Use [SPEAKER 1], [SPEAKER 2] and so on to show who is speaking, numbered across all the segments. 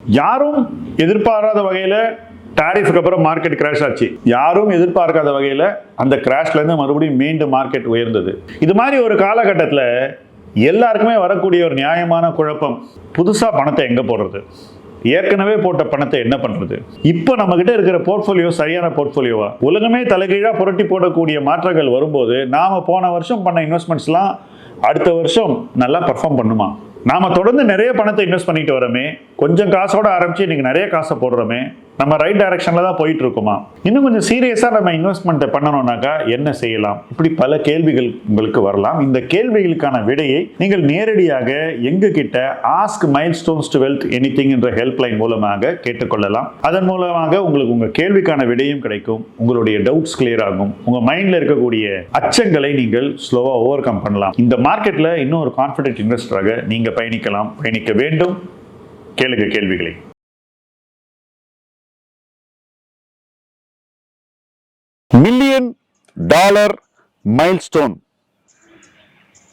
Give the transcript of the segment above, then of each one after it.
[SPEAKER 1] யாரும் எதிர்பாராத வகையில் டாரிஃபுக்கு அப்புறம் மார்க்கெட் கிராஷ் ஆச்சு. யாரும் எதிர்பார்க்காத வகையில் அந்த கிராஷ்லேருந்து மறுபடியும் மீண்டும் மார்க்கெட் உயர்ந்தது. இது மாதிரி ஒரு காலகட்டத்தில் எல்லாருக்குமே வரக்கூடிய ஒரு நியாயமான குழப்பம் புதுசாக பணத்தை எங்கே போடுறது? ஏற்கனவே போட்ட பணத்தை என்ன பண்ணுறது இப்போ நம்மக்கிட்ட இருக்கிற போர்ட்ஃபோலியோ சரியான போர்ட்ஃபோலியோவா உலகமே தலைகீழா புரட்டி போடக்கூடிய மாற்றங்கள் வரும்போது நாம் போன வருஷம் பண்ண இன்வெஸ்ட்மெண்ட்ஸ்லாம் அடுத்த வருஷம் நல்லா பர்ஃபார்ம் பண்ணுமா? நாம் தொடர்ந்து நிறைய பணத்தை இன்வெஸ்ட் பண்ணிட்டு வரோமே. கொஞ்சம் காசோட ஆரம்பித்து இன்றைக்கி நிறைய காசை போடுறோமே. நம்ம ரைட் டைரக்ஷனில் தான் போயிட்டு இருக்கோமா இன்னும் கொஞ்சம் சீரியஸாக நம்ம இன்வெஸ்ட்மெண்ட்டை பண்ணணும்னாக்கா என்ன செய்யலாம்? இப்படி பல கேள்விகள் உங்களுக்கு வரலாம். இந்த கேள்விகளுக்கான விடையை நீங்கள் நேரடியாக எங்ககிட்ட ask milestones to wealth any என்ற ஹெல்ப்லைன் மூலமாக கேட்டுக்கொள்ளலாம். அதன் மூலமாக உங்களுக்கு உங்கள் கேள்விக்கான விடையும் கிடைக்கும். உங்களுடைய டவுட்ஸ் கிளியர் ஆகும். உங்கள் மைண்டில் இருக்கக்கூடிய அச்சங்களை நீங்கள் ஸ்லோவாக ஓவர் கம் பண்ணலாம். இந்த மார்க்கெட்டில் இன்னும் ஒரு கான்ஃபிடென்ட் இன்வெஸ்டராக நீங்கள் பயணிக்கலாம். பயணிக்க வேண்டும். கேளுங்க கேள்விகளை. Million dollar milestone.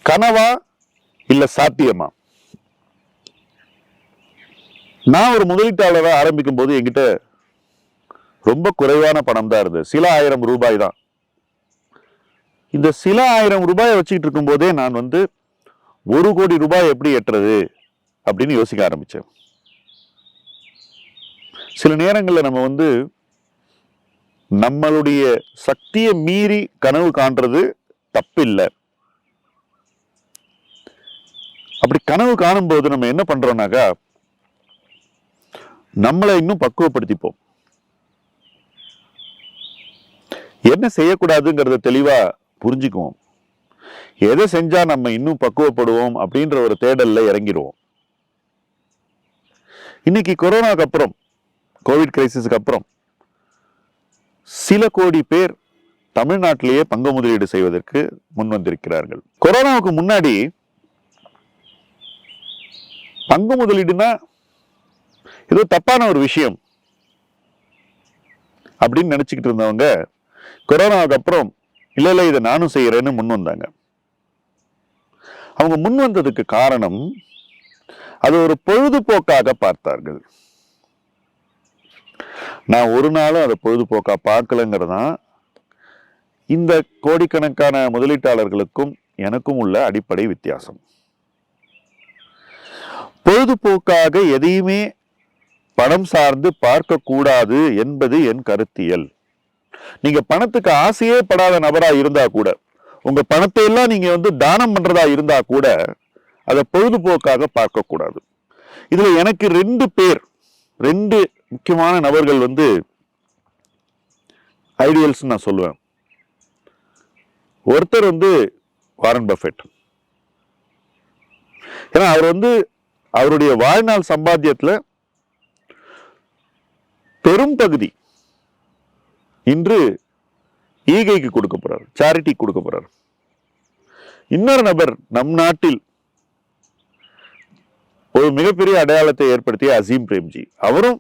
[SPEAKER 1] கனவா இல்ல சாத்தியமா? நான் ஒரு முதலீட்டாளராக ஆரம்பிக்கும் போது என்கிட்ட ரொம்ப குறைவான பணம் தான் இருந்தது. சில ஆயிரம் ரூபாய் தான். இந்த சில ஆயிரம் ரூபாயை வச்சுக்கிட்டு இருக்கும்போதே நான் வந்து ஒரு கோடி ரூபாய் எப்படி எட்டுறது அப்படின்னு யோசிக்க ஆரம்பிச்சேன். சில நேரங்களில் நம்ம வந்து நம்மளுடைய சக்தியை மீறி கனவு காண்றது தப்பில்லை. அப்படி கனவு காணும்போது நம்ம என்ன பண்றோம்னாக்கா நம்மளை இன்னும் பக்குவப்படுத்திப்போம். என்ன செய்யக்கூடாதுங்கிறத தெளிவா புரிஞ்சுக்குவோம். எதை செஞ்சா நம்ம இன்னும் பக்குவப்படுவோம் அப்படின்ற ஒரு தேடல்ல இறங்கிடுவோம். இன்னைக்கு கொரோனாக்கு அப்புறம் கோவிட் கிரைசிஸ்க்கு அப்புறம் சில கோடி பேர் தமிழ்நாட்டிலேயே பங்கு முதலீடு செய்வதற்கு முன் வந்திருக்கிறார்கள். கொரோனாவுக்கு முன்னாடி பங்கு முதலீடுனா ஏதோ தப்பான ஒரு விஷயம் அப்படின்னு நினைச்சுக்கிட்டு இருந்தவங்க கொரோனாவுக்கு அப்புறம் இல்ல இல்ல இதை நானும் செய்யறேன்னு முன் வந்தாங்க. அவங்க முன் வந்ததுக்கு காரணம் அது ஒரு பொழுதுபோக்காக பார்த்தார்கள். நான் ஒரு நாளும் அதை பொழுதுபோக்கா பார்க்கலங்கிறதான் இந்த கோடிக்கணக்கான முதலீட்டாளர்களுக்கும் எனக்கும் உள்ள அடிப்படை வித்தியாசம். பொழுதுபோக்காக எதையுமே பணம் சார்ந்து பார்க்கக்கூடாது என்பது என் கருத்தியல். நீங்க பணத்துக்கு ஆசையே படாத நபரா இருந்தா கூட உங்க பணத்தை எல்லாம் நீங்க வந்து தானம் பண்றதா இருந்தா கூட அதை பொழுதுபோக்காக பார்க்கக்கூடாது. இதுல எனக்கு ரெண்டு பேர் ரெண்டு முக்கியமான நபர்கள் வந்து ஐடியல்ஸ் நான் சொல்லுவேன். ஒருத்தர் வந்து வாரன் பஃபெட். ஏன்னா அவர் வந்து அவருடைய வாழ்நாள் சம்பாத்தியத்துல பெரும் பகுதி இன்று ஈகைக்கு கொடுக்க போறார் சேரிட்டி கொடுக்க போறார். இன்னொரு நபர் நம் நாட்டில் ஒரு மிகப்பெரிய அடையாளத்தை ஏற்படுத்திய அசீம் பிரேம்ஜி. அவரும்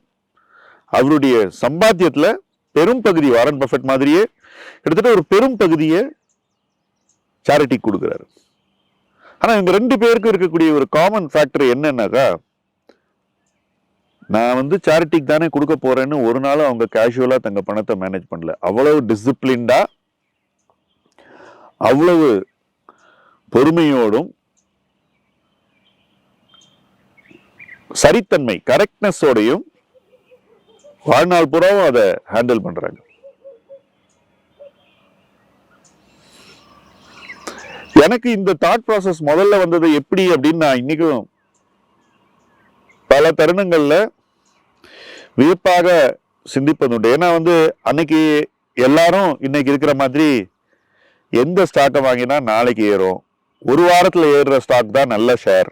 [SPEAKER 1] அவருடைய சம்பாத்தியத்தில் பெரும் பகுதி வாரன் பஃபெட் மாதிரியே கிட்டத்தட்ட ஒரு பெரும் பகுதியை சேரிட்டி கொடுக்குறாரு. ஆனால் இவங்க ரெண்டு பேருக்கும் இருக்கக்கூடிய ஒரு காமன் ஃபேக்டர் என்னன்னாக்கா நான் வந்து சேரிட்டிக்கு தானே கொடுக்க போறேன்னு ஒரு நாளும் அவங்க கேஷுவலாக தங்க பணத்தை மேனேஜ் பண்ணல. அவ்வளவு டிசிப்ளின்டா அவ்வளவு பொறுமையோடும் சரித்தன்மை கரெக்ட்னஸோடையும் வாழ்நாள் பூராவும் அதை ஹேண்டில் பண்றாங்க. எனக்கு இந்த தாட் ப்ராசஸ் முதல்ல வந்தது எப்படி அப்படின்னு நான் இன்னைக்கும் பல தருணங்கள்ல வியப்பாக சிந்திப்பது உண்டு. ஏன்னா வந்து அன்னைக்கு எல்லாரும் இன்னைக்கு இருக்கிற மாதிரி எந்த ஸ்டாக்கை வாங்கினா நாளைக்கு ஏறும். ஒரு வாரத்தில் ஏறுற ஸ்டாக் தான் நல்ல ஷேர்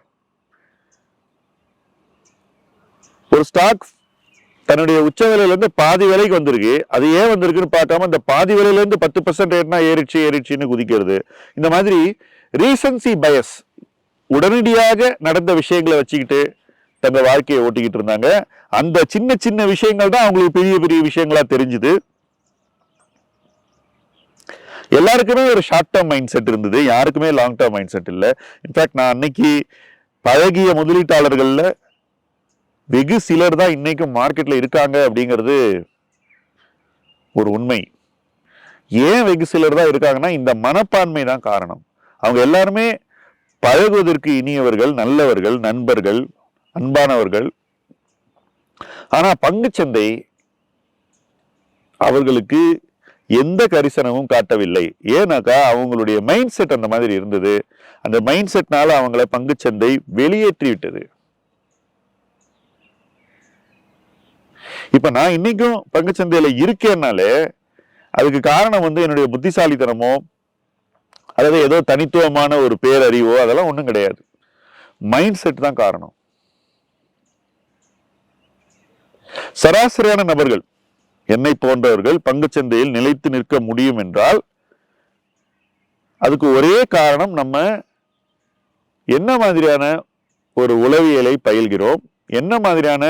[SPEAKER 1] ஒரு ஸ்டாக் தன்னுடைய உச்ச விலையிலேருந்து பாதி விலைக்கு வந்திருக்கு. அது ஏன் வந்திருக்குன்னு பார்க்காம இந்த பாதி விலையிலேருந்து பத்து பர்சன்ட் ரேட்னா ஏறிச்சு ஏறிச்சுன்னு குதிக்கிறது. இந்த மாதிரி ரீசன்சி பயஸ் உடனடியாக நடந்த விஷயங்களை வச்சுக்கிட்டு தங்கள் வாழ்க்கையை ஓட்டிக்கிட்டு இருந்தாங்க. அந்த சின்ன சின்ன விஷயங்கள் தான் அவங்களுக்கு பெரிய பெரிய விஷயங்களா தெரிஞ்சுது.
[SPEAKER 2] எல்லாருக்குமே ஒரு ஷார்ட் டேர்ம் மைண்ட் செட் இருந்தது. யாருக்குமே லாங் டேர்ம் மைண்ட் செட் இல்லை. இன்ஃபேக்ட் நான் அன்னைக்கு பழகிய முதலீட்டாளர்களில் வெகு சிலர் தான் இன்னைக்கும் மார்க்கெட்ல இருக்காங்க அப்படிங்கிறது ஒரு உண்மை. ஏன் வெகு சிலர் தான் இருக்காங்கன்னா இந்த மனப்பான்மை தான் காரணம். அவங்க எல்லாருமே பழகுவதற்கு இனியவர்கள் நல்லவர்கள் நண்பர்கள் அன்பானவர்கள். ஆனா பங்குச்சந்தை அவர்களுக்கு எந்த கரிசனமும் காட்டவில்லை. ஏன்னாக்கா அவங்களுடைய மைண்ட் செட் அந்த மாதிரி இருந்தது. அந்த மைண்ட் செட்னால அவங்கள பங்குச்சந்தை வெளியேற்றி விட்டது இப்போ நான் இன்னைக்கும் பங்குச்சந்தையில் இருக்கேன்னாலே அதுக்கு காரணம் வந்து என்னுடைய புத்திசாலித்தனமோ அல்லது ஏதோ தனித்துவமான ஒரு பேரறிவோ அதெல்லாம் ஒன்றும் கிடையாது. மைண்ட் செட் தான் காரணம். சராசரியான நபர்கள் என்னை போன்றவர்கள் பங்குச்சந்தையில் நிலைத்து நிற்க முடியும் என்றால் அதுக்கு ஒரே காரணம் நம்ம என்ன மாதிரியான ஒரு உளவியலை பயில்கிறோம் என்ன மாதிரியான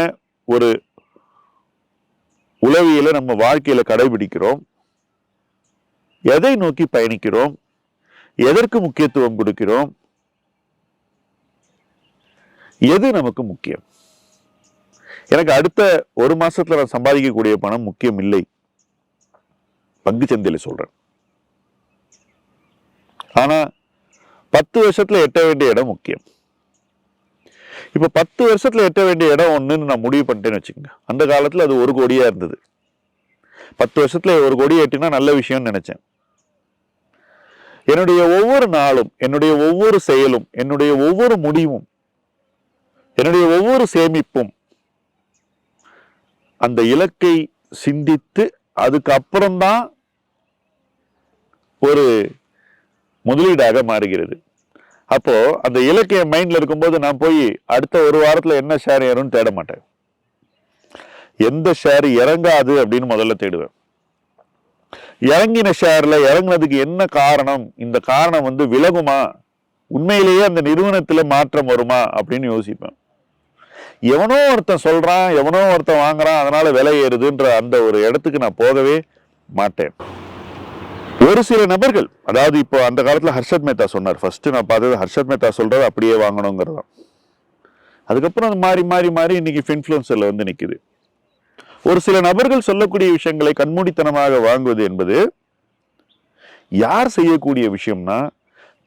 [SPEAKER 2] ஒரு உளவியலை நம்ம வாழ்க்கையில கடைபிடிக்கிறோம். எதை நோக்கி பயணிக்கிறோம்? எதற்கு முக்கியத்துவம் கொடுக்கிறோம்? எது நமக்கு முக்கியம்? எனக்கு அடுத்த ஒரு மாசத்துல நான் சம்பாதிக்கக்கூடிய பணம் முக்கியம் இல்லை. பங்கு சந்தையில சொல்றேன். ஆனா பத்து வருஷத்துல எட்ட வேண்டிய இடம் முக்கியம். இப்போ பத்து வருஷத்துல எட்ட வேண்டிய இடம் ஒன்றுன்னு நான் முடிவு பண்ணிட்டேன்னு வச்சுக்கோங்க. அந்த காலத்துல அது ஒரு கோடியாக இருந்தது. பத்து வருஷத்துல ஒரு கோடி எட்டினா நல்ல விஷயம்னு நினைச்சேன். என்னுடைய ஒவ்வொரு நாளும் என்னுடைய ஒவ்வொரு செயலும் என்னுடைய ஒவ்வொரு முடிவும் என்னுடைய ஒவ்வொரு சேமிப்பும் அந்த இலக்கை சிந்தித்து அதுக்கப்புறம்தான் ஒரு முதலீடாக மாறுகிறது. அப்போ அந்த இலக்கு என் மைண்ட்ல இருக்கும்போது நான் போய் அடுத்த ஒரு வாரத்துல என்ன ஷேர் ஏறும்னு தேட மாட்டேன். எந்த ஷேர் இறங்காது அப்படின்னு முதல்ல தேடுவேன். இறங்கின ஷேர்ல இறங்குனதுக்கு என்ன காரணம்? இந்த காரணம் வந்து விலகுமா? உண்மையிலேயே அந்த நிறுவனத்துல மாற்றம் வருமா? அப்படின்னு யோசிப்பேன். எவனோ ஒருத்தன் சொல்றான் எவனோ ஒருத்தன் வாங்குறான் அதனால விலை ஏறுதுன்ற அந்த ஒரு இடத்துக்கு நான் போகவே மாட்டேன். ஒரு சில நபர்கள் அதாவது இப்போ அந்த காலத்தில் ஹர்ஷத் மேத்தா சொன்னார். ஃபர்ஸ்ட் நான் பார்த்தது ஹர்ஷத் மேத்தா சொல்றது அப்படியே வாங்கணுங்கிறது அதுக்கப்புறம் அது மாறி மாறி மாறி இன்னைக்கு ஃபின்ஃப்ளூன்சர்ல வந்து நிற்கிது ஒரு சில நபர்கள் சொல்லக்கூடிய விஷயங்களை கண்மூடித்தனமாக வாங்குவது என்பது யார் செய்யக்கூடிய விஷயம்னா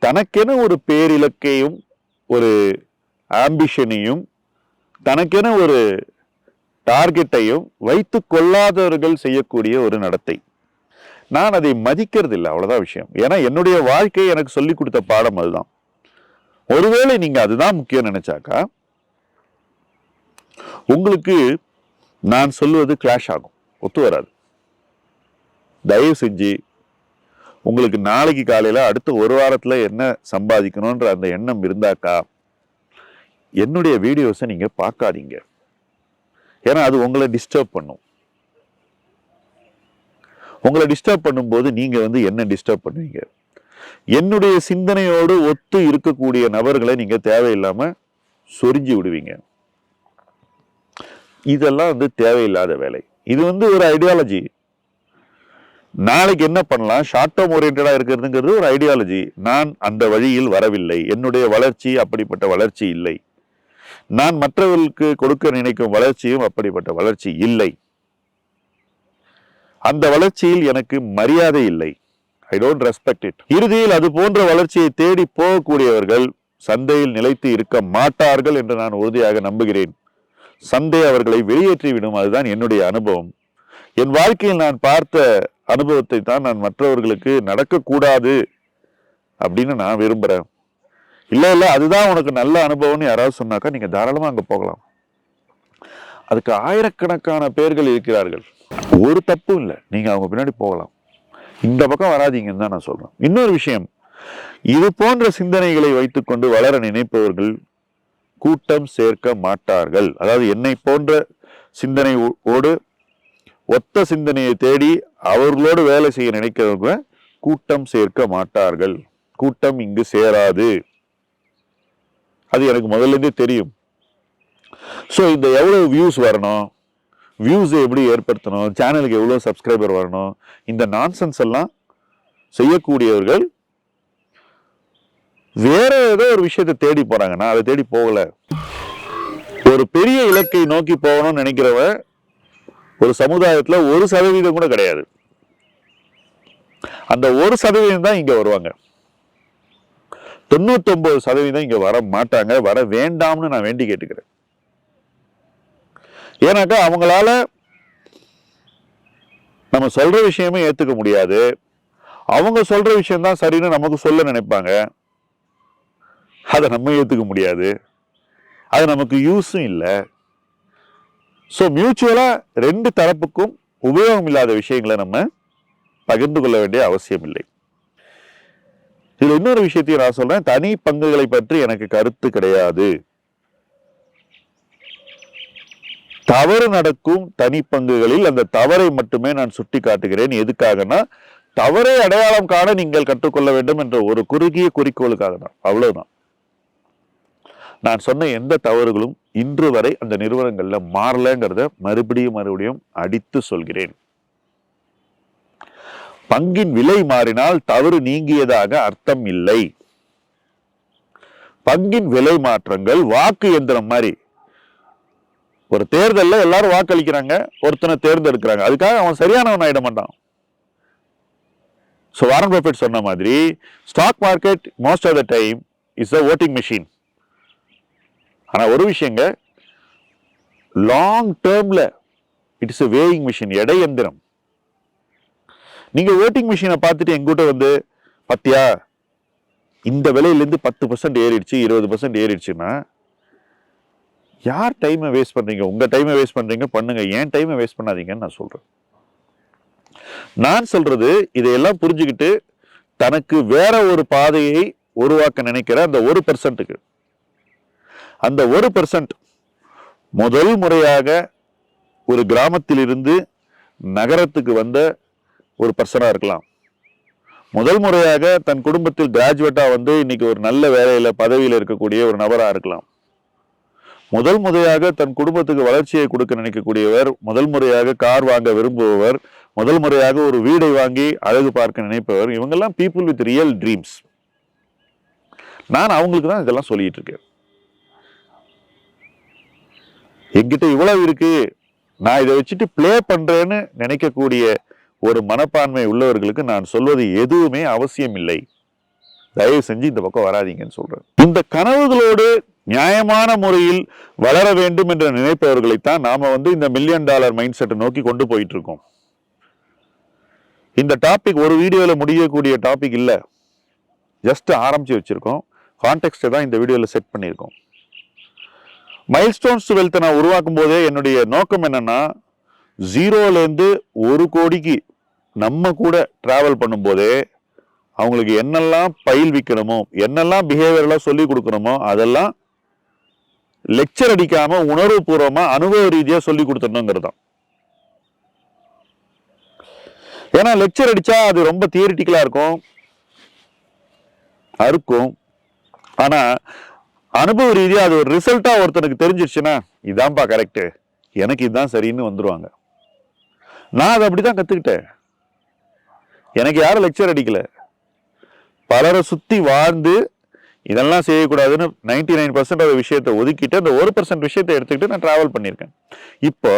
[SPEAKER 2] தனக்கென ஒரு பேரிலக்கையும் ஒரு ஆம்பிஷனையும் தனக்கென ஒரு டார்கெட்டையும் வைத்து கொள்ளாதவர்கள் செய்யக்கூடிய ஒரு நடத்தை. நான் அதை மதிக்கிறது இல்லை அவ்வளோதான் விஷயம். ஏன்னா என்னுடைய வாழ்க்கை எனக்கு சொல்லி கொடுத்த பாடம் அதுதான். ஒருவேளை நீங்கள் அதுதான் முக்கியம் நினைச்சாக்கா உங்களுக்கு நான் சொல்லுவது கிளாஷ் ஆகும். ஒத்து வராது. தயவு செஞ்சு உங்களுக்கு நாளைக்கு காலையில் அடுத்த ஒரு வாரத்தில் என்ன சம்பாதிக்கணுன்ற அந்த எண்ணம் இருந்தாக்கா என்னுடைய வீடியோஸை நீங்கள் பார்க்காதீங்க. ஏன்னா அது உங்களை டிஸ்டர்ப் பண்ணும். உங்களை டிஸ்டர்ப் பண்ணும்போது நீங்கள் வந்து என்ன டிஸ்டர்ப் பண்ணுவீங்க? என்னுடைய சிந்தனையோடு ஒத்து இருக்கக்கூடிய நபர்களை நீங்கள் தேவையில்லாமல் சொரிஞ்சு விடுவீங்க. இதெல்லாம் வந்து தேவையில்லாத வேலை. இது வந்து ஒரு ஐடியாலஜி நாளைக்கு என்ன பண்ணலாம்? ஷார்ட் டேர்ம் ஓரியன்டாக இருக்கிறதுங்கிறது ஒரு ஐடியாலஜி நான் அந்த வழியில் வரவில்லை. என்னுடைய வளர்ச்சி அப்படிப்பட்ட வளர்ச்சி இல்லை. நான் மற்றவர்களுக்கு கொடுக்க நினைக்கும் வளர்ச்சியும் அப்படிப்பட்ட வளர்ச்சி இல்லை. அந்த வளர்ச்சியில் எனக்கு மரியாதை இல்லை. ஐ டோன்ட் ரெஸ்பெக்ட் இட் இறுதியில் அது போன்ற வளர்ச்சியை தேடி போகக்கூடியவர்கள் சந்தையில் நிலைத்து இருக்க மாட்டார்கள் என்று நான் உறுதியாக நம்புகிறேன். சந்தை அவர்களை வெளியேற்றிவிடும் அதுதான் என்னுடைய அனுபவம். என் வாழ்க்கையில் நான் பார்த்த அனுபவத்தை தான் நான் மற்றவர்களுக்கு நடக்கக்கூடாது அப்படின்னு நான் விரும்புகிறேன் இல்லை இல்லை அதுதான் உனக்கு நல்ல அனுபவம்னு யாராவது சொன்னாக்கா நீங்கள் தாராளமாக அங்கே போகலாம். அதுக்கு ஆயிரக்கணக்கான பேர்கள் இருக்கிறார்கள். ஒரு தப்பும் இல்லை. நீங்கள் அவங்க பின்னாடி போகலாம். இந்த பக்கம் வராதீங்கன்னு தான் நான் சொல்கிறேன் இன்னொரு விஷயம் இது போன்ற சிந்தனைகளை வைத்துக்கொண்டு வளர நினைப்பவர்கள் கூட்டம் சேர்க்க மாட்டார்கள். அதாவது என்னை போன்ற சிந்தனை ஓடு ஒத்த சிந்தனையை தேடி அவர்களோடு வேலை செய்ய நினைக்கிறவங்க கூட்டம் சேர்க்க மாட்டார்கள். கூட்டம் இங்கு சேராது. அது எனக்கு முதல்ல இருந்தே தெரியும். ஸோ இந்த எவ்வளவு வியூஸ் வரணும்? வியூஸை எப்படி ஏற்படுத்தணும்? சேனலுக்கு எவ்வளோ சப்ஸ்கிரைபர் வரணும்? இந்த நான்சென்ஸ் எல்லாம் செய்யக்கூடியவர்கள் வேற ஏதோ ஒரு விஷயத்தை தேடி போறாங்க. நான் அதை தேடி போகல. ஒரு பெரிய இலக்கை நோக்கி போகணும்னு நினைக்கிறவன் ஒரு சமுதாயத்துல ஒரு சதவீதம் கூட கிடையாது. அந்த ஒரு சதவீதம் தான் இங்க வருவாங்க. தொண்ணூத்தொன்பது சதவீதம் இங்க வர மாட்டாங்க. வர வேண்டாம்னு நான் வேண்டி கேட்டுக்கிறேன். ஏன்னாக்கா அவங்களால நம்ம சொல்ற விஷயமே ஏத்துக்க முடியாது. அவங்க சொல்ற விஷயம்தான் சரின்னு நமக்கு சொல்ல நினைப்பாங்க. அதை நம்ம ஏத்துக்க முடியாது. அது நமக்கு யூஸும் இல்லை. ஸோ மியூச்சுவலா ரெண்டு தரப்புக்கும் உபயோகம் இல்லாத விஷயங்களை நம்ம பகிர்ந்து கொள்ள வேண்டிய அவசியம் இல்லை. இதில் இன்னொரு விஷயத்தையும் நான் சொல்றேன். தனி பங்குகளை பற்றி எனக்கு கருத்து கிடையாது. தவறு நடக்கும் தனி பங்குகளில் அந்த தவறை மட்டுமே நான் சுட்டி காட்டுகிறேன் எதுக்காகனா தவறை அடையாளம் காண நீங்கள் கற்றுக்கொள்ள வேண்டும் என்ற ஒரு குறுகிய குறிக்கோளுக்காக தான். அவ்வளவுதான். நான் சொன்ன எந்த தவறுகளும் இன்று வரை அந்த நிறுவனங்கள்ல மாறலங்கிறத மறுபடியும் மறுபடியும் அடித்து சொல்கிறேன். பங்கின் விலை மாறினால் தவறு நீங்கியதாக அர்த்தம் இல்லை. பங்கின் விலை மாற்றங்கள் வாக்கு எந்திரம் மாதிரி ஒரு தேர்தலில் எல்லாரும் வாக்களிக்கிறாங்க ஒருத்தனை தேர்ந்தெடுக்கிறாங்க. அதுக்காக அவன் சரியானவன் ஆயிட மாட்டான். ஸோ வாரன் பஃபெட் சொன்ன மாதிரி stock market most of the time is a voting machine ஆனால் ஒரு விஷயங்க லாங் டேர்மில் it is a weighing machine எடை எந்திரம். நீங்கள் ஓட்டிங் மிஷினை பார்த்துட்டு எங்கிட்ட வந்து பத்தியா இந்த விலையிலேருந்து பத்து பர்சன்ட் ஏறிடுச்சு இருபது பர்சன்ட் ஏறிடுச்சுன்னா யார் டைமை வேஸ்ட் பண்ணுறீங்க உங்கள் டைமை வேஸ்ட் பண்ணுறீங்க பண்ணுங்கள் ஏன் டைமை வேஸ்ட் பண்ணாதீங்கன்னு நான் சொல்கிறேன் நான் சொல்கிறது இதையெல்லாம் புரிஞ்சுக்கிட்டு தனக்கு வேற ஒரு பாதையை உருவாக்க நினைக்கிற அந்த ஒரு பர்சன்ட்டுக்கு அந்த ஒரு பர்சன்ட் முதல் முறையாக ஒரு கிராமத்திலிருந்து நகரத்துக்கு வந்த ஒரு பர்சனாக இருக்கலாம். முதல் முறையாக தன் குடும்பத்தில் கிராஜுவேட்டாக வந்து இன்னைக்கு ஒரு நல்ல வேலையில் பதவியில் இருக்கக்கூடிய ஒரு நபராக இருக்கலாம். முதல் முறையாக தன் குடும்பத்துக்கு வளர்ச்சியை கொடுக்க நினைக்கக்கூடியவர் முதல் முறையாக கார் வாங்க விரும்புபவர் முதல் முறையாக ஒரு வீடை வாங்கி அழகு பார்க்க நினைப்பவர் இவங்கெல்லாம் பீப்புள் வித் ரியல் ட்ரீம்ஸ் நான் அவங்களுக்கு தான் இதெல்லாம் சொல்லிட்டு இருக்கேன். என்கிட்ட இவ்வளவு இருக்கு நான் இதை வச்சுட்டு பிளே பண்றேன்னு நினைக்கக்கூடிய ஒரு மனப்பான்மை உள்ளவர்களுக்கு நான் சொல்வது எதுவுமே அவசியம் இல்லை தயவு செஞ்சு இந்த பக்கம் வராதீங்கன்னு சொல்றேன். இந்த கனவுகளோடு நியாயமான முறையில் வளர வேண்டும் என்று நினைப்பவர்களைத்தான் நாம வந்து இந்த மில்லியன் டாலர் மைண்ட் செட்டை நோக்கி கொண்டு போயிட்டு இருக்கோம் இந்த டாபிக் ஒரு வீடியோவில் முடியக்கூடிய டாபிக் இல்லை. ஜஸ்ட் ஆரம்பிச்சு வச்சிருக்கோம். கான்டெக்ட்டை தான் இந்த வீடியோவில் செட் பண்ணியிருக்கோம். மைல்ஸ்டோன்ஸ் வெல்த்தை நான் உருவாக்கும் போதே என்னுடைய நோக்கம் என்னன்னா ஜீரோலேருந்து ஒரு கோடிக்கு நம்ம கூட டிராவல் பண்ணும்போதே அவங்களுக்கு என்னெல்லாம் பயில் விற்கணுமோ என்னெல்லாம் பிஹேவியர்லாம் சொல்லி கொடுக்கணுமோ அதெல்லாம் லெக்சர் அடிக்காம உணர்வுபூர்வமாக அனுபவ ரீதியா சொல்லி கொடுத்துடணுங்கிறது தான் ஏன்னா லெக்சர் அடிச்சா அது ரொம்ப தியரிட்டிக்கலா இருக்கும். அறுக்கும். ஆனா அனுபவ ரீதியா அது ஒரு ரிசல்ட்டா ஒருத்தனுக்கு தெரிஞ்சிருச்சுன்னா இதான்ப்பா கரெக்டு எனக்கு இதுதான் சரின்னு வந்துருவாங்க. நான் அதை அப்படிதான் கத்துக்கிட்டேன். எனக்கு யாரும் லெக்சர் அடிக்கல. பலரை சுத்தி வாழ்ந்து இதெல்லாம் செய்யக்கூடாதுன்னு நைன்டி நைன் பர்சன்ட் அந்த விஷயத்தை ஒதுக்கிட்டு அந்த ஒரு பர்சன்ட் விஷயத்தை எடுத்துக்கிட்டு நான் ட்ராவல் பண்ணியிருக்கேன். இப்போ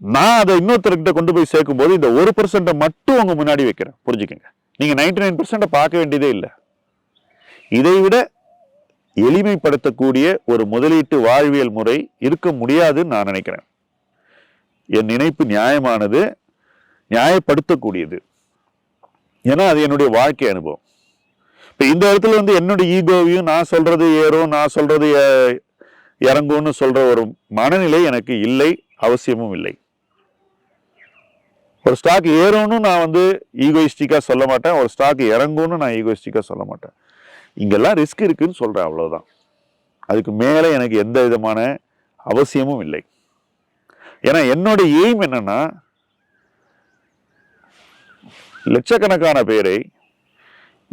[SPEAKER 2] நான் அதை இன்னொருத்தர்கிட்ட கொண்டு போய் சேர்க்கும் போது இந்த ஒரு பர்சன்ட்டை மட்டும் உங்க முன்னாடி வைக்கிறேன். புரிஞ்சுக்கோங்க. நீங்க நைன்டி நைன் பர்சன்ட்டை பார்க்க வேண்டியதே இல்லை. இதை விட எளிமைப்படுத்தக்கூடிய ஒரு முதலீட்டு வாழ்வியல் முறை இருக்க முடியாதுன்னு நான் நினைக்கிறேன். என் நினைப்பு நியாயமானது நியாயப்படுத்தக்கூடியது. ஏன்னா அது என்னுடைய வாழ்க்கை அனுபவம். இப்போ இந்த இடத்துல வந்து என்னுடைய ஈகோவையும் நான் சொல்கிறது ஏறும் நான் சொல்கிறது இறங்கும்னு சொல்கிற ஒரு மனநிலை எனக்கு இல்லை அவசியமும் இல்லை. ஒரு ஸ்டாக் ஏறும்னு நான் வந்து ஈகோயிஸ்டிக்காக சொல்ல மாட்டேன் ஒரு ஸ்டாக் இறங்கும்னு நான் ஈகோயிஸ்டிக்காக சொல்ல மாட்டேன். இங்கெல்லாம் ரிஸ்க் இருக்குதுன்னு சொல்கிறேன் அவ்வளோதான் அதுக்கு மேலே எனக்கு எந்த விதமான அவசியமும் இல்லை. ஏன்னா என்னோட எய்ம் என்னன்னா லட்சக்கணக்கான பேரை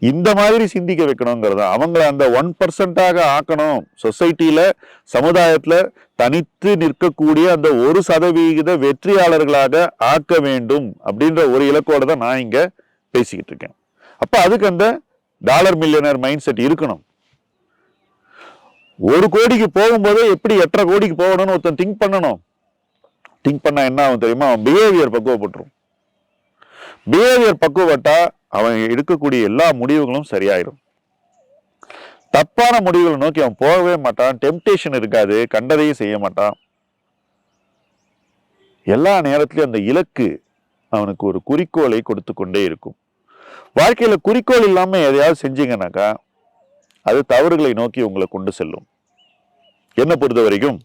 [SPEAKER 2] இந்த மாதிரி சிந்திக்க வைக்கணுங்கிறது அவங்கள அந்த ஒன் பர்சன்டாக ஆக்கணும். சொசைட்டியில் சமுதாயத்தில் தனித்து நிற்கக்கூடிய அந்த ஒரு சதவிகித வெற்றியாளர்களாக ஆக்க வேண்டும் அப்படின்ற ஒரு இலக்கோட தான் நான் இங்கே பேசிக்கிட்டு இருக்கேன். அப்போ அதுக்கு அந்த டாலர் மில்லியனர் மைண்ட் செட் இருக்கணும். ஒரு கோடிக்கு போகும்போதே எப்படி எட்டரை கோடிக்கு போகணும்னு ஒருத்தன் திங்க் பண்ணணும்? திங்க் பண்ணால் என்ன ஆகும் தெரியுமா? அவன் பிஹேவியர் பக்குவப்பட்டுரும். பிஹேவியர் பக்குவப்பட்டா அவன் எடுக்கக்கூடிய எல்லா முடிவுகளும் சரியாயிடும் தப்பான முடிவுகளை நோக்கி அவன் போகவே மாட்டான். டெம்டேஷன் இருக்காது. கண்டதையும் செய்ய மாட்டான். எல்லா நேரத்திலையும் அந்த இலக்கு அவனுக்கு ஒரு குறிக்கோளை கொடுத்து கொண்டே இருக்கும். வாழ்க்கையில் குறிக்கோள் இல்லாமல் எதையாவது செஞ்சீங்கன்னாக்கா அது தவறுகளை நோக்கி உங்களை கொண்டு செல்லும். என்ன பொறுத்த வரைக்கும்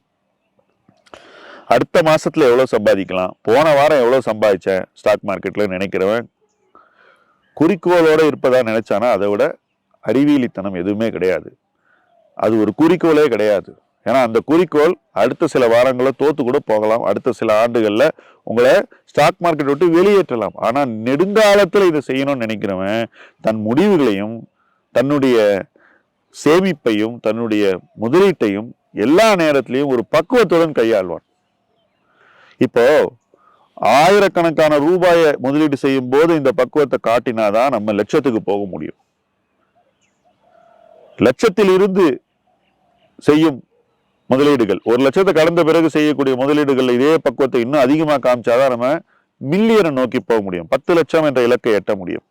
[SPEAKER 2] அடுத்த மாசத்துல எவ்வளவு சம்பாதிக்கலாம்? போன வாரம் எவ்வளவு சம்பாதிச்சேன்? ஸ்டாக் மார்க்கெட்ல நினைக்கிறவன் குறிக்கோளோட இருப்பதா நினைச்சானா அதை விட அறிவியலித்தனம் எதுவுமே கிடையாது. அது ஒரு குறிக்கோளே கிடையாது. ஏன்னா அந்த குறிக்கோள் அடுத்த சில வாரங்களில் தோத்து கூட போகலாம். அடுத்த சில ஆண்டுகளில் உங்களை ஸ்டாக் மார்க்கெட் விட்டு வெளியேற்றலாம். ஆனால் நெடுங்காலத்தில் இதை செய்யணும்னு நினைக்கிறவன் தன் முடிவுகளையும் தன்னுடைய சேமிப்பையும் தன்னுடைய முதலீட்டையும் எல்லா நேரத்திலையும் ஒரு பக்குவத்துடன் கையாள்வான். இப்போ ஆயிரக்கணக்கான ரூபாயை முதலீடு செய்யும் போது இந்த பக்குவத்தை காட்டினாதான் நம்ம லட்சத்துக்கு போக முடியும். லட்சத்தில் இருந்து செய்யும் முதலீடுகள். ஒரு லட்சத்தை கடந்த பிறகு செய்யக்கூடிய முதலீடுகள் இதே பக்குவத்தை இன்னும் அதிகமா காமிச்சாதான் நம்ம மில்லியனை நோக்கி போக முடியும். பத்து லட்சம் என்ற இலக்கை எட்ட முடியும்.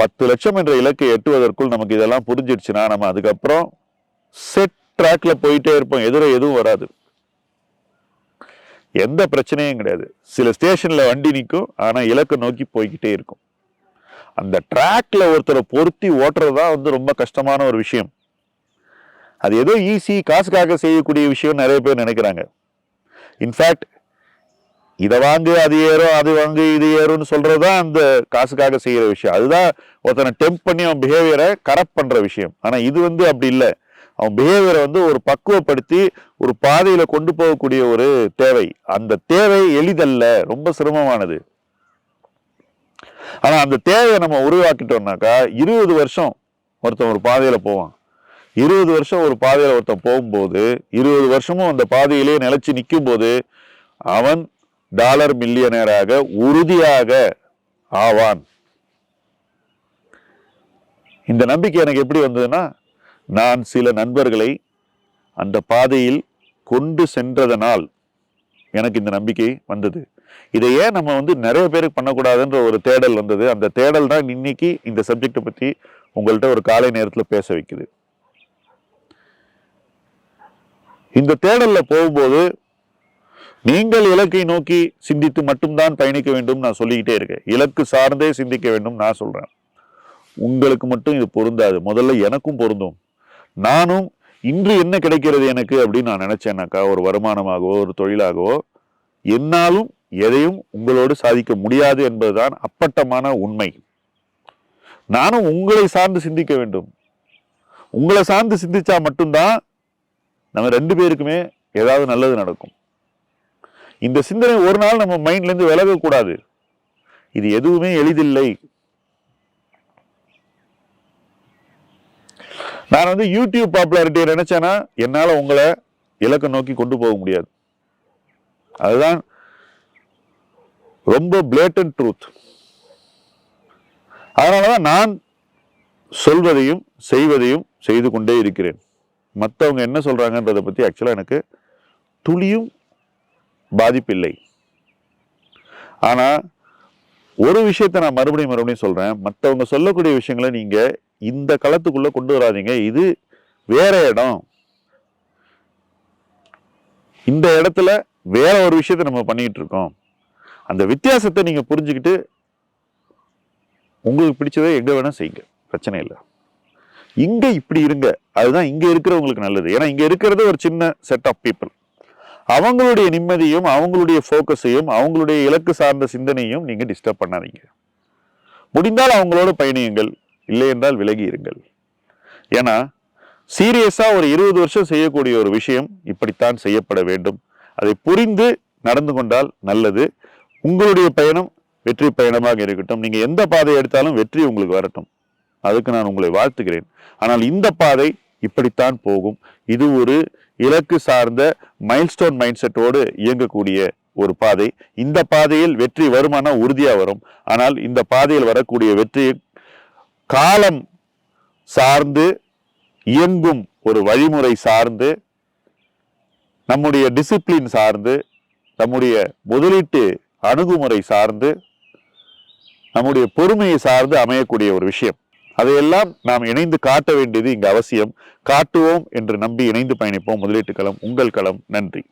[SPEAKER 2] பத்து லட்சம் என்ற இலக்கை எட்டுவதற்குள் நமக்கு இதெல்லாம் புரிஞ்சிடுச்சுன்னா நம்ம அதுக்கப்புறம் செட் ட்ராக்ல போயிட்டே இருப்போம். எதிர எதுவும் வராது. எந்த பிரச்சனையும் கிடையாது. சில ஸ்டேஷனில் வண்டி நிற்கும் ஆனால் இலக்கை நோக்கி போய்கிட்டே இருக்கும். அந்த ட்ராக்ல ஒருத்தரை பொருத்தி ஓட்டுறது தான் வந்து ரொம்ப கஷ்டமான ஒரு விஷயம். அது ஏதோ ஈஸி காசுக்காக செய்யக்கூடிய விஷயம் நிறைய பேர் நினைக்கிறாங்க. இன்ஃபேக்ட் இதை வாங்கு அது ஏறும் அது வாங்கு இது ஏறும்னு சொல்றதுதான் அந்த காசுக்காக செய்கிற விஷயம். அதுதான் ஒருத்தனை டெம்ப் பண்ணி அவன் பிஹேவியரை கரெக்ட் பண்ணுற விஷயம். ஆனால் இது வந்து அப்படி இல்லை. அவன் பிஹேவியரை வந்து ஒரு பக்குவப்படுத்தி ஒரு பாதையில் கொண்டு போகக்கூடிய ஒரு தேவை. அந்த தேவை எளிதல்ல ரொம்ப சிரமமானது. ஆனால் அந்த தேவையை நம்ம உருவாக்கிட்டோம்னாக்கா இருபது வருஷம் ஒருத்தன் ஒரு பாதையில் போவான். இருபது வருஷம் ஒரு பாதையில் ஒருத்தன் போகும்போது இருபது வருஷமும் அந்த பாதையிலே நிலச்சி நிற்கும் போது அவன் டாலர் மில்லியனராக உறுதியாக ஆவான். இந்த நம்பிக்கை எனக்கு எப்படி வந்ததுன்னா நான் சில நண்பர்களை அந்த பாதையில் கொண்டு சென்றதனால் எனக்கு இந்த நம்பிக்கை வந்தது. இதை ஏன் நம்ம வந்து நிறைய பேருக்கு பண்ணக்கூடாதுன்ற ஒரு தேடல் வந்தது. அந்த தேடல் தான் இன்னைக்கு இந்த சப்ஜெக்டை பற்றி உங்கள்கிட்ட ஒரு காலை நேரத்தில் பேச வைக்குது. இந்த தேடல்ல போகும்போது நீங்கள் இலக்கை நோக்கி சிந்தித்து மட்டும்தான் பயணிக்க வேண்டும் நான் சொல்லிக்கிட்டே இருக்கேன். இலக்கு சார்ந்தே சிந்திக்க வேண்டும் நான் சொல்றேன். உங்களுக்கு மட்டும் இது பொருந்தாது. முதல்ல எனக்கும் பொருந்தும். நானும் இன்று என்ன கிடைக்கிறது எனக்கு அப்படின்னு நான் நினச்சேன்னாக்கா ஒரு வருமானமாகவோ ஒரு தொழிலாகவோ என்னாலும் எதையும் உங்களோடு சாதிக்க முடியாது என்பதுதான் அப்பட்டமான உண்மை. நானும் உங்களை சார்ந்து சிந்திக்க வேண்டும். உங்களை சார்ந்து சிந்திச்சா மட்டும்தான் நம்ம ரெண்டு பேருக்குமே ஏதாவது நல்லது நடக்கும். இந்த சிந்தனை ஒரு நாள் நம்ம மைண்ட்லேருந்து விலகக்கூடாது. இது எதுவுமே எளிதில்லை. நான் வந்து யூடியூப் பாப்புலாரிட்டியை நினைச்சேன்னா என்னால் உங்களை இலக்கை நோக்கி கொண்டு போக முடியாது. அதுதான் ரொம்ப பிளேட்டன் ட்ரூத் அதனாலதான் நான் சொல்வதையும் செய்வதையும் செய்து கொண்டே இருக்கிறேன். மற்றவங்க என்ன சொல்கிறாங்கன்றதை பற்றி ஆக்சுவலாக எனக்கு துளியும் பாதிப்பில்லை. ஆனால் ஒரு விஷயத்தை நான் மறுபடியும் மறுபடியும் சொல்கிறேன் மற்றவங்க சொல்லக்கூடிய விஷயங்களை நீங்கள் இந்த களத்துக்குள்ள கொண்டு வராதீங்க. இது வேற இடம். இந்த இடத்துல வேற ஒரு விஷயத்தை நம்ம பண்ணிட்டு இருக்கோம். அந்த வித்தியாசத்தை நீங்க புரிஞ்சுக்கிட்டு உங்களுக்கு பிடிச்சதை எங்க வேணா செய்யுங்க. பிரச்சனை இல்லை. இங்க இப்படி இருங்க. அதுதான் இங்க இருக்கிறவங்களுக்கு நல்லது. ஏன்னா இங்க இருக்கிறது ஒரு சின்ன செட் ஆஃப் பீப்புள் அவங்களுடைய நிம்மதியும் அவங்களுடைய ஃபோக்கஸையும் அவங்களுடைய இலக்கு சார்ந்த சிந்தனையும் நீங்க டிஸ்டர்ப் பண்ணாதீங்க. முடிந்தால் அவங்களோட பயணியுங்கள். இல்லை என்றால் விலகி இருங்கள். ஏன்னா சீரியஸாக ஒரு இருபது வருஷம் செய்யக்கூடிய ஒரு விஷயம் இப்படித்தான் செய்யப்பட வேண்டும். அதை புரிந்து நடந்து கொண்டால் நல்லது. உங்களுடைய பயணம் வெற்றி பயணமாக இருக்கட்டும். நீங்கள் எந்த பாதை எடுத்தாலும் வெற்றி உங்களுக்கு வரட்டும். அதுக்கு நான் உங்களை வாழ்த்துகிறேன். ஆனால் இந்த பாதை இப்படித்தான் போகும். இது ஒரு இலக்கு சார்ந்த மைல்ஸ்டோன் மைண்ட் செட்டோடு இயங்கக்கூடிய ஒரு பாதை. இந்த பாதையில் வெற்றி வருமானா உறுதியாக வரும். ஆனால் இந்த பாதையில் வரக்கூடிய வெற்றி காலம் சார்ந்து இயங்கும் ஒரு வழிமுறை சார்ந்து நம்முடைய டிசிப்ளின் சார்ந்து நம்முடைய முதலீட்டு அணுகுமுறை சார்ந்து நம்முடைய பொறுமையை சார்ந்து அமையக்கூடிய ஒரு விஷயம். அதையெல்லாம் நாம் இணைந்து காட்ட வேண்டியது இங்கு அவசியம். காட்டுவோம் என்று நம்பி இணைந்து பயணிப்போம். முதலீட்டு களம் உங்கள் களம். நன்றி.